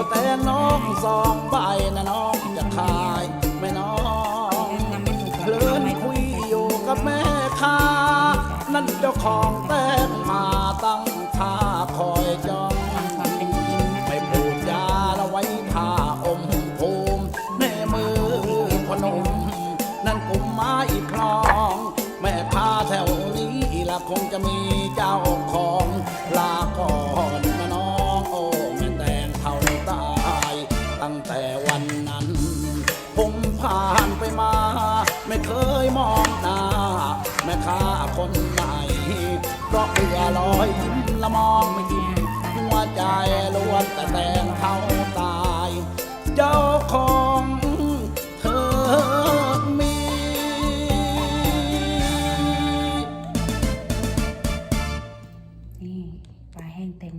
พอแต่น้องสองใบนะน้องจะขายแม่น้องเพลินคุยอยู่กับแม่ค้า นั่นเจ้าของแต้มมาตั้งท่าคอยจ้องไม่พูดจาละไว้ท่าอมภูมิแม่มือพนม นั่นกุมไม้พลอง แม่ค้าแถวนี้ละคงจะมีเจ้าของ นั้น ผมผ่านไปมา ไม่เคยมองหน้า แม่ค้าคนไหนเพราะเพื่อลอยยิ้มละมองไม่ยิ้มหัวใจล้วนแต่แตงเท่าตาย เจ้าของเธอมี นี่ปลแห้งเต็ม